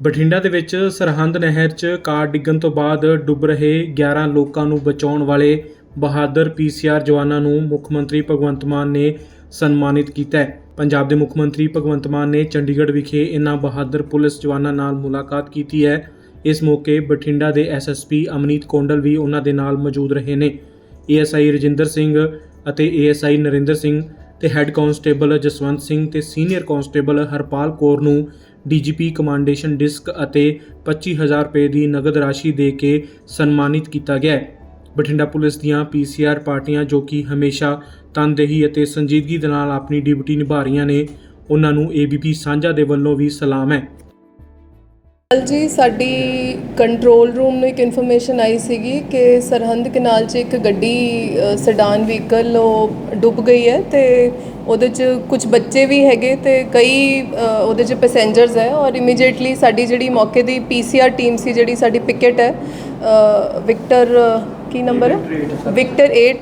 ਬਠਿੰਡਾ ਦੇ ਵਿੱਚ ਸਰਹੰਦ ਨਹਿਰ 'ਚ ਕਾਰ ਡਿੱਗਣ ਤੋਂ ਬਾਅਦ ਡੁੱਬ ਰਹੇ 11 ਲੋਕਾਂ ਨੂੰ ਬਚਾਉਣ ਵਾਲੇ ਬਹਾਦਰ ਪੀਸੀਆਰ ਜਵਾਨਾਂ ਨੂੰ ਮੁੱਖ ਮੰਤਰੀ ਭਗਵੰਤ ਮਾਨ ਨੇ ਸਨਮਾਨਿਤ ਕੀਤਾ ਹੈ। ਪੰਜਾਬ ਦੇ ਮੁੱਖ ਮੰਤਰੀ ਭਗਵੰਤ ਮਾਨ ਨੇ ਚੰਡੀਗੜ੍ਹ ਵਿਖੇ ਇਨ੍ਹਾਂ ਬਹਾਦਰ ਪੁਲਿਸ ਜਵਾਨਾਂ ਨਾਲ ਮੁਲਾਕਾਤ ਕੀਤੀ ਹੈ। ਇਸ ਮੌਕੇ ਬਠਿੰਡਾ ਦੇ ਐਸਐਸਪੀ ਅਮਨੀਤ ਕੋਂਡਲ ਵੀ ਉਹਨਾਂ ਦੇ ਨਾਲ ਮੌਜੂਦ ਰਹੇ ਨੇ। ਏਐਸਆਈ ਰਜਿੰਦਰ ਸਿੰਘ ਅਤੇ ਏਐਸਆਈ ਨਰਿੰਦਰ ਸਿੰਘ ਤੇ ਹੈੱਡ ਕਾਂਸਟੇਬਲ ਜਸਵੰਤ ਸਿੰਘ ਤੇ ਸੀਨੀਅਰ ਕਾਂਸਟੇਬਲ ਹਰਪਾਲ ਕੌਰ ਨੂੰ ਡੀਜੀਪੀ ਕਮਾਂਡੇਸ਼ਨ ਡਿਸਕ ਅਤੇ 25000 ਰੁਪਏ ਦੀ ਨਗਦ ਰਾਸ਼ੀ ਦੇ ਕੇ ਸਨਮਾਨਿਤ ਕੀਤਾ ਗਿਆ ਹੈ। ਬਠਿੰਡਾ ਪੁਲਿਸ ਦੀਆਂ ਪੀਸੀਆਰ ਪਾਰਟੀਆਂ ਜੋ ਕਿ ਹਮੇਸ਼ਾ ਤਨਦੇਹੀ ਅਤੇ ਸੰਜੀਦਗੀ ਦੇ ਨਾਲ ਆਪਣੀ ਡਿਊਟੀ ਨਿਭਾ ਰਹੀਆਂ ਨੇ, ਉਹਨਾਂ ਨੂੰ ਏਬੀਪੀ ਸਾਂਝਾ ਦੇ ਵੱਲੋਂ ਵੀ ਸਲਾਮ ਹੈ। ਕੱਲ੍ਹ ਜੀ ਸਾਡੀ ਕੰਟਰੋਲ ਰੂਮ ਨੂੰ ਇੱਕ ਇਨਫੋਰਮੇਸ਼ਨ ਆਈ ਸੀਗੀ ਕਿ ਸਰਹੰਦ ਕਨਾਲ 'ਚ ਇੱਕ ਗੱਡੀ ਸੈਡਾਨ ਵਹੀਕਲ ਉਹ ਡੁੱਬ ਗਈ ਹੈ ਤੇ ਉਹਦੇ 'ਚ ਕੁਝ ਬੱਚੇ ਵੀ ਹੈਗੇ ਤੇ ਕਈ ਉਹਦੇ 'ਚ ਪੈਸੇਂਜਰਸ ਹੈ ਔਰ ਇਮੀਡੀਏਟਲੀ ਸਾਡੀ ਜਿਹੜੀ ਮੌਕੇ ਦੀ ਪੀਸੀਆਰ ਟੀਮ ਸੀ ਜਿਹੜੀ ਸਾਡੀ ਪਿਕਟ ਹੈ ਵਿਕਟਰ ਕੀ ਨੰਬਰ ਹੈ? ਵਿਕਟਰ 8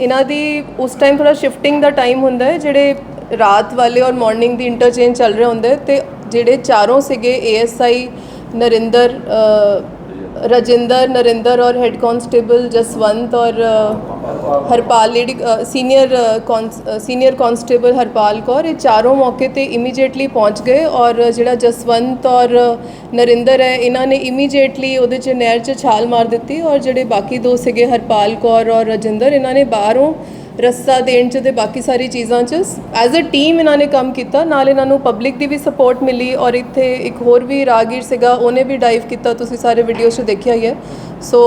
ਇਹਨਾਂ ਦੀ ਉਸ ਟਾਈਮ ਥੋੜਾ ਸ਼ਿਫਟਿੰਗ ਦਾ ਟਾਈਮ ਹੁੰਦਾ ਹੈ ਜਿਹੜੇ ਰਾਤ ਵਾਲੇ ਔਰ ਮਾਰਨਿੰਗ ਦੀ ਇੰਟਰਚੇਂਜ ਚੱਲ ਰਹੇ ਹੁੰਦੇ ਤੇ ਜਿਹੜੇ ਚਾਰੋਂ ਸੀਗੇ ਏਐਸਆਈ ਨਰਿੰਦਰ ਅ, ਰਜਿੰਦਰ ਨਰਿੰਦਰ ਔਰ ਹੈੱਡ ਕਾਂਸਟੇਬਲ ਜਸਵੰਤ ਔਰ ਅ, Harpal lady senior senior constable Harpal Kaur ਇਹ ਚਾਰੋਂ ਮੌਕੇ ਤੇ ਇਮੀਡੀਏਟਲੀ ਪਹੁੰਚ ਗਏ ਔਰ ਜਿਹੜਾ ਜਸਵੰਤ ਔਰ ਨਰਿੰਦਰ ਹੈ ਇਹਨਾਂ ਨੇ ਇਮੀਡੀਏਟਲੀ ਉਹਦੇ ਚ ਨਹਿਰ ਚ ਛਾਲ ਮਾਰ ਦਿੱਤੀ ਔਰ ਜਿਹੜੇ ਬਾਕੀ ਦੋ ਸੀਗੇ ਹਰਪਾਲ ਕੌਰ ਔਰ ਰਜਿੰਦਰ ਇਹਨਾਂ ਨੇ ਬਾਹਰੋਂ ਰਸਤਾ ਦੇਣ ਚ ਤੇ ਬਾਕੀ ਸਾਰੀ ਚੀਜ਼ਾਂ ਚ। ਐਜ਼ ਅ ਟੀਮ ਇਹਨਾਂ ਨੇ ਕੰਮ ਕੀਤਾ, ਨਾਲ ਇਹਨਾਂ ਨੂੰ ਪਬਲਿਕ ਦੀ ਵੀ ਸਪੋਰਟ ਮਿਲੀ ਔਰ ਇੱਥੇ ਇੱਕ ਹੋਰ ਵੀ ਰਾਗੀਰ ਸੀਗਾ, ਉਹਨੇ ਵੀ ਡਾਈਵ ਕੀਤਾ, ਤੁਸੀਂ ਸਾਰੇ ਵੀਡੀਓਜ਼ 'ਚ ਦੇਖਿਆ ਹੀ ਹੈ। So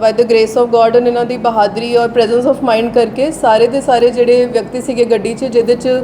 by the grace of God ਔਰ ਇਹਨਾਂ ਦੀ ਬਹਾਦਰੀ ਔਰ ਪ੍ਰੈਜ਼ੈਂਸ ਆਫ ਮਾਈਂਡ ਕਰਕੇ ਸਾਰੇ ਦੇ ਸਾਰੇ ਜਿਹੜੇ ਵਿਅਕਤੀ ਸੀਗੇ ਗੱਡੀ 'ਚ, ਜਿਹਦੇ 'ਚ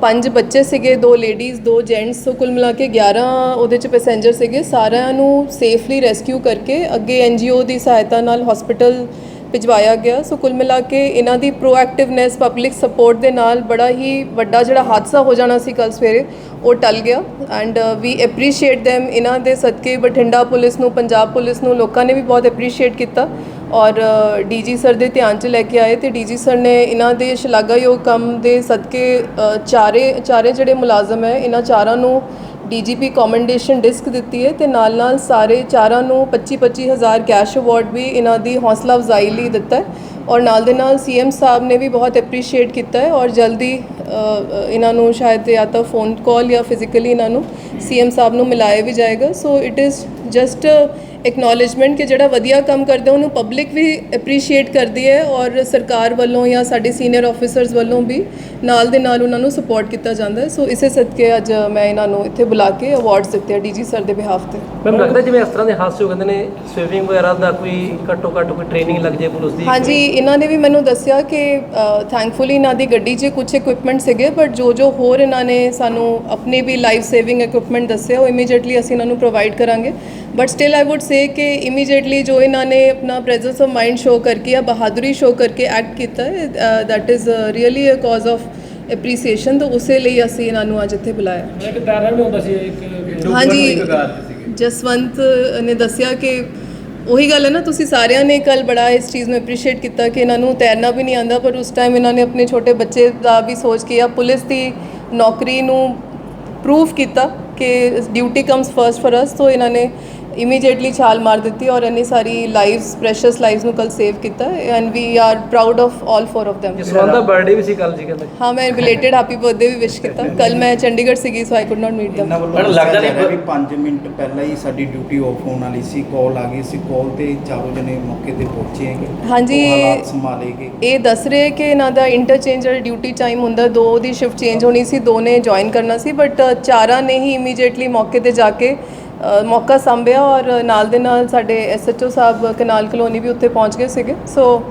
ਪੰਜ ਬੱਚੇ ਸੀਗੇ, ਦੋ ਲੇਡੀਜ਼ ਦੋ ਜੈਂਟਸ ਸੋ ਕੁੱਲ ਮਿਲਾ ਕੇ 11 ਉਹਦੇ 'ਚ ਪੈਸੇਂਜਰ ਸੀਗੇ। ਸਾਰਿਆਂ ਨੂੰ ਸੇਫਲੀ ਰੈਸਕਿਊ ਕਰਕੇ ਅੱਗੇ ਐਨਜੀਓ ਦੀ ਸਹਾਇਤਾ ਨਾਲ ਹਸਪੀਟਲ ਭਿਜਵਾਇਆ ਗਿਆ। ਸੋ ਕੁੱਲ ਮਿਲਾ ਕੇ ਇਹਨਾਂ ਦੀ ਪ੍ਰੋਐਕਟਿਵਨੈਸ ਪਬਲਿਕ ਸਪੋਰਟ ਦੇ ਨਾਲ ਬੜਾ ਹੀ ਵੱਡਾ ਜਿਹੜਾ ਹਾਦਸਾ ਹੋ ਜਾਣਾ ਸੀ ਕੱਲ ਸਵੇਰੇ, ਉਹ ਟਲ ਗਿਆ। ਐਂਡ ਵੀ ਐਪਰੀਸ਼ੀਏਟ them ਇਹਨਾਂ ਦੇ ਸਦਕੇ ਬਠਿੰਡਾ ਪੁਲਿਸ ਨੂੰ, ਪੰਜਾਬ ਪੁਲਿਸ ਨੂੰ, ਲੋਕਾਂ ਨੇ ਵੀ ਬਹੁਤ ਐਪਰੀਸ਼ੀਏਟ ਕੀਤਾ। ਔਰ ਡੀਜੀ ਸਰ ਦੇ ਧਿਆਨ 'ਚ ਲੈ ਕੇ ਆਏ ਤੇ ਡੀਜੀ ਸਰ ਨੇ ਇਹਨਾਂ ਦੇ ਸ਼ਲਾਘਾਯੋਗ ਕੰਮ ਦੇ ਸਦਕੇ ਚਾਰੇ ਚਾਰੇ ਜਿਹੜੇ ਮੁਲਾਜ਼ਮ ਹੈ, ਇਹਨਾਂ ਚਾਰਾਂ ਨੂੰ ਡੀਜੀਪੀ ਕਮੈਂਡੇਸ਼ਨ ਡਿਸਕ ਦਿੱਤੀ ਹੈ ਤੇ ਨਾਲ ਨਾਲ ਸਾਰੇ ਚਾਰਾਂ ਨੂੰ 25 25000 ਕੈਸ਼ ਅਵਾਰਡ ਵੀ ਇਹਨਾਂ ਦੀ ਹੌਸਲਾ ਅਫਜ਼ਾਈ ਲਈ ਦਿੱਤਾ ਹੈ। ਔਰ ਨਾਲ ਦੇ ਨਾਲ ਸੀਐਮ ਸਾਹਿਬ ਨੇ ਵੀ ਬਹੁਤ ਐਪਰੀਸ਼ੀਏਟ ਕੀਤਾ ਹੈ ਔਰ ਜਲਦੀ ਇਹਨਾਂ ਨੂੰ ਸ਼ਾਇਦ ਜਾਂ ਤਾਂ ਫੋਨ ਕਾਲ ਜਾਂ ਫਿਜ਼ੀਕਲੀ ਇਹਨਾਂ ਨੂੰ ਸੀਐਮ ਸਾਹਿਬ ਨੂੰ ਮਿਲਾਇਆ ਵੀ ਜਾਏਗਾ। So it is just acknowledgement ਕਿ ਜਿਹੜਾ ਵਧੀਆ ਕੰਮ ਕਰਦੇ ਉਹਨੂੰ ਪਬਲਿਕ ਵੀ ਐਪਰੀਸ਼ੀਏਟ ਕਰਦੀ ਹੈ ਔਰ ਸਰਕਾਰ ਵੱਲੋਂ ਜਾਂ ਸਾਡੇ ਸੀਨੀਅਰ ਆਫੀਸਰਸ ਵੱਲੋਂ ਵੀ ਨਾਲ ਦੇ ਨਾਲ ਉਹਨਾਂ ਨੂੰ ਸਪੋਰਟ ਕੀਤਾ ਜਾਂਦਾ ਹੈ। ਸੋ ਇਸੇ ਸਦਕੇ ਅੱਜ ਮੈਂ ਇਹਨਾਂ ਨੂੰ ਇੱਥੇ ਬੁਲਾ ਕੇ ਅਵਾਰਡਸ ਦਿੱਤੇ ਆ ਡੀਜੀ ਸਰ ਦੇ ਬਿਹਾਫ ਤੇ। ਮੈਨੂੰ ਲੱਗਦਾ ਜਿਵੇਂ ਇਸ ਤਰ੍ਹਾਂ ਦੇ ਹਾਦਸੇ ਹੋ ਕਹਿੰਦੇ ਨੇ ਸਵੀਮਿੰਗ ਵਗੈਰਾ ਦਾ ਕੋਈ ਘੱਟੋ ਘੱਟ ਕੋਈ ਟ੍ਰੇਨਿੰਗ ਲੱਗ ਜਾਏ ਪੁਲਿਸ ਦੀ? ਹਾਂਜੀ ਇਹਨਾਂ ਨੇ ਵੀ ਮੈਨੂੰ ਦੱਸਿਆ ਕਿ ਥੈਂਕਫੁਲੀ ਇਹਨਾਂ ਦੀ ਗੱਡੀ 'ਚ ਕੁਝ ਇਕਵਿਪਮੈਂਟ ਸੀਗੇ ਬਟ ਜੋ ਜੋ ਹੋਰ ਇਹਨਾਂ ਨੇ ਸਾਨੂੰ ਆਪਣੇ ਵੀ ਲਾਈਫ ਸੇਵਿੰਗ ਇਕਵਿਪਮੈਂਟ ਦੱਸਿਆ ਉਹ ਇਮੀਡੀਏਟਲੀ ਅਸੀਂ ਇਹਨਾਂ ਨੂੰ ਪ੍ਰੋਵਾਈਡ ਕਰਾਂਗੇ। But still I would say ਕਿ ਇਮੀਡੀਏਟਲੀ ਜੋ ਇਹਨਾਂ ਨੇ ਆਪਣਾ ਪ੍ਰੈਜ਼ੈਂਸ ਆਫ ਮਾਈਂਡ ਸ਼ੋ ਕਰਕੇ ਜਾਂ ਬਹਾਦਰੀ ਸ਼ੋ ਕਰਕੇ ਐਕਟ ਕੀਤਾ that is really uh cause of appreciation ਤਾਂ ਉਸੇ ਲਈ ਅਸੀਂ ਇਹਨਾਂ ਨੂੰ ਅੱਜ ਇੱਥੇ ਬੁਲਾਇਆ। ਇੱਕ ਤੈਰਨਾ ਵੀ ਹੁੰਦਾ ਸੀ ਇੱਕ ਹਾਂਜੀ। ਜਸਵੰਤ ਨੇ ਦੱਸਿਆ ਕਿ ਉਹੀ ਗੱਲ ਹੈ ਨਾ ਤੁਸੀਂ ਸਾਰਿਆਂ ਨੇ ਕੱਲ ਬੜਾ ਇਸ ਚੀਜ਼ ਨੂੰ ਐਪਰੀਸ਼ੀਏਟ ਕੀਤਾ ਕਿ ਇਹਨਾਂ ਨੂੰ ਤੈਰਨਾ ਵੀ ਨਹੀਂ ਆਂਦਾ ਪਰ ਉਸ ਟਾਈਮ ਇਹਨਾਂ ਨੇ ਆਪਣੇ ਛੋਟੇ ਬੱਚੇ ਦਾ ਵੀ ਸੋਚ ਕੇ ਆ ਪੁਲਿਸ ਦੀ ਨੌਕਰੀ ਨੂੰ ਪ੍ਰੂਫ ਕੀਤਾ ਕਿ duty comes first for us ਤੋਂ ਇਹਨਾਂ ਨੇ ਇਮੀਡੀਏਟਲੀ ਛਾਲ ਮਾਰ ਦਿੱਤੀ ਔਰ ਇੰਨੀ ਸਾਰੀ ਲਾਈਵਸ ਪ੍ਰੈਸ਼ੀਅਸ ਲਾਈਵਸ ਨੂੰ ਕੱਲ ਸੇਵ ਕੀਤਾ and we are proud of all four of them. Jaswant the birthday ਵੀ ਸੀ ਕੱਲ ਜੀ ਕਹਿੰਦੇ। ਹਾਂ ਮੈਂ ਬਿਲੇਟਡ ਹੈਪੀ ਬਰਥਡੇ ਵੀ ਵਿਸ਼ ਕੀਤਾ। ਕੱਲ ਮੈਂ ਚੰਡੀਗੜ੍ਹ ਸੀਗੀ so I could not meet them madam, ਲੱਗਦਾ ਨਹੀਂ ਵੀ 5 ਮਿੰਟ ਪਹਿਲਾਂ ਹੀ ਸਾਡੀ ਡਿਊਟੀ ਆਫ ਹੋਣ ਵਾਲੀ ਸੀ ਕਾਲ ਆ ਗਈ ਸੀ ਕਾਲ ਤੇ ਚਾਰੋਂ ਜਣੇ ਮੌਕੇ ਤੇ ਪਹੁੰਚੇ ਹੈਗੇ। ਹਾਂਜੀ, ਸੰਭਾਲੇਗੇ ਇਹ ਦੱਸ ਰਹੇ ਕਿ ਇਹਨਾਂ ਦਾ ਇੰਟਰਚੇਂਜਰ ਡਿਊਟੀ ਟਾਈਮ ਹੁੰਦਾ ਦੋ ਦੀ ਸ਼ਿਫਟ ਚੇਂਜ ਹੋਣੀ ਸੀ ਦੋ ਨੇ ਜੁਆਇਨ ਕਰਨਾ ਸੀ ਬਟ ਚਾਰਾਂ ਨੇ ਹੀ ਇਮੀਡੀਏਟਲੀ ਮੌਕੇ ਤੇ ਜਾ ਕੇ ਮੌਕਾ ਸੰਭਿਆ ਔਰ ਨਾਲ ਦੇ ਨਾਲ ਸਾਡੇ ਐਸਐਚਓ ਸਾਹਿਬ ਕਨਾਲ ਕਲੋਨੀ ਵੀ ਉੱਥੇ ਪਹੁੰਚ ਗਏ ਸੀਗੇ। ਸੋ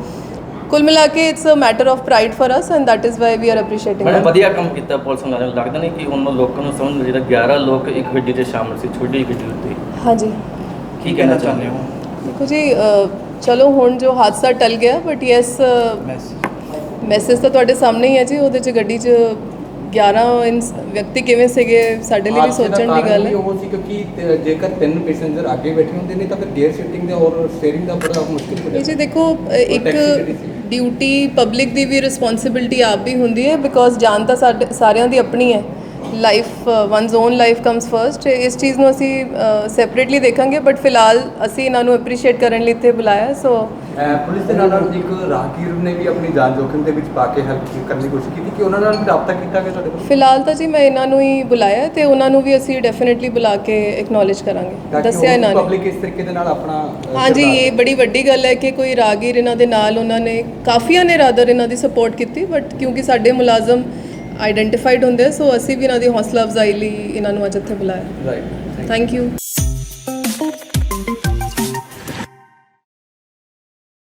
ਕੁੱਲ ਮਿਲਾ ਕੇ it's uh matter of pride for us and that is why we are appreciating madam. ਵਧੀਆ ਕੰਮ ਕੀਤਾ ਪੁਲਿਸ ਮੁਲਾਜ਼ਮ ਲੱਗਦਾ ਨਹੀਂ ਕਿ ਉਹਨਾਂ ਲੋਕਾਂ ਨੂੰ ਸਮਝ ਜਿਹੜਾ 11 ਲੋਕ ਇੱਕ ਗੱਡੀ ਤੇ ਸ਼ਾਮਲ ਸੀ ਛੋਟੀ ਗੱਡੀ ਉੱਤੇ। ਹਾਂਜੀ। ਕੀ ਕਹਿਣਾ ਚਾਹੁੰਦੇ ਹੋ? ਦੇਖੋ ਜੀ ਚਲੋ ਹੁਣ ਜੋ ਹਾਦਸਾ ਟਲ ਗਿਆ ਬਟ ਯੈਸ ਮੈਸੇਜ ਮੈਸੇਜ ਤਾਂ ਤੁਹਾਡੇ ਸਾਹਮਣੇ ਹੀ ਹੈ ਜੀ। ਉਹਦੇ ਚ ਗੱਡੀ 'ਚ 11 ਇਨਸ- ਵਿਅਕਤੀ ਕਿਵੇਂ ਸੀਗੇ? ਸਾਡੇ ਲਈ ਵੀ ਸੋਚਣ ਦੀ ਗੱਲ ਹੈ। ਉਹ ਸੀ ਕਿਉਂਕਿ ਤੇ- ਜੇਕਰ ਤਿੰਨ ਪੈਸੇਂਜਰ ਅੱਗੇ ਬੈਠੇ ਹੁੰਦੇ ਨੇ ਤਾਂ ਫਿਰ ਗੇਅਰ ਸ਼ਿਫਟਿੰਗ ਦਾ ਔਰ ਸਟੀਅਰਿੰਗ ਦਾ ਬੜਾ ਮੁਸ਼ਕਿਲ ਹੋ ਇਹ ਜੀ ਜਾਂਦਾ ਦੇਖੋ ਇੱਕ। ਡਿਊਟੀ ਪਬਲਿਕ ਦੀ ਵੀ ਰਿਸਪੌਂਸਿਬਿਲਟੀ ਆਪ ਵੀ ਹੁੰਦੀ ਹੈ ਬਿਕੋਜ਼ ਜਾਨ ਤਾਂ ਸਾਡੇ ਸਾਰਿਆਂ ਦੀ ਆਪਣੀ ਹੈ। Life one's own life comes first ਇਸ ਚੀਜ਼ ਨੂੰ ਅਸੀਂ ਸੈਪਰੇਟਲੀ ਦੇਖਾਂਗੇ ਬਟ ਫਿਲਹਾਲ ਅਸੀਂ ਇਹਨਾਂ ਨੂੰ ਐਪਰੀਸ਼ੀਏਟ ਕਰਨ ਲਈ ਇੱਥੇ ਬੁਲਾਇਆ ਸੋ ਪੁਲਿਸ ਦੇ ਨਾਲ ਨਾਲ ਇੱਕ ਰਾਹਗੀਰ ਨੇ ਵੀ ਆਪਣੀ ਜਾਨ ਜੋਖਿਮ ਦੇ ਵਿੱਚ ਪਾ ਕੇ ਹੈਲਪ ਕਰਨ ਦੀ ਕੋਸ਼ਿਸ਼ ਕੀਤੀ ਕਿ ਉਹਨਾਂ ਨਾਲ ਵੀ ਰਾਬਤਾ ਕੀਤਾ ਗਿਆ ਤੁਹਾਡੇ ਕੋਲ? ਫਿਲਹਾਲ ਤਾਂ ਜੀ ਮੈਂ ਇਹਨਾਂ ਨੂੰ ਹੀ ਬੁਲਾਇਆ ਤੇ ਉਹਨਾਂ ਨੂੰ ਵੀ ਅਸੀਂ ਡੈਫੀਨਿਟਲੀ ਬੁਲਾ ਕੇ ਐਕਨੋਲਜ ਕਰਾਂਗੇ ਦੱਸਿਆ ਇਹਨਾਂ ਨੇ। ਪਬਲਿਕ ਇਸ ਤਰੀਕੇ ਦੇ ਨਾਲ ਆਪਣਾ ਹਾਂਜੀ ਇਹ ਬੜੀ ਵੱਡੀ ਗੱਲ ਹੈ ਕਿ ਕੋਈ ਰਾਗੀਰ ਇਹਨਾਂ ਦੇ ਨਾਲ ਉਹਨਾਂ ਨੇ ਕਾਫੀਆਂ ਨੇ ਰਾਦਰ ਇਹਨਾਂ ਦੀ ਸਪੋਰਟ ਕੀਤੀ ਬਟ ਕਿਉਂਕਿ ਸਾਡੇ ਮੁਲਾਜ਼ਮ ਆਈਡੈਂਟੀਫਾਈਡ ਹੁੰਦੇ ਆ, ਸੋ ਅਸੀਂ ਵੀ ਇਹਨਾਂ ਦੀ ਹੌਸਲਾ ਅਫਜ਼ਾਈ ਲਈ ਇਹਨਾਂ ਨੂੰ ਅੱਜ ਇੱਥੇ ਬੁਲਾਇਆ। Right thank you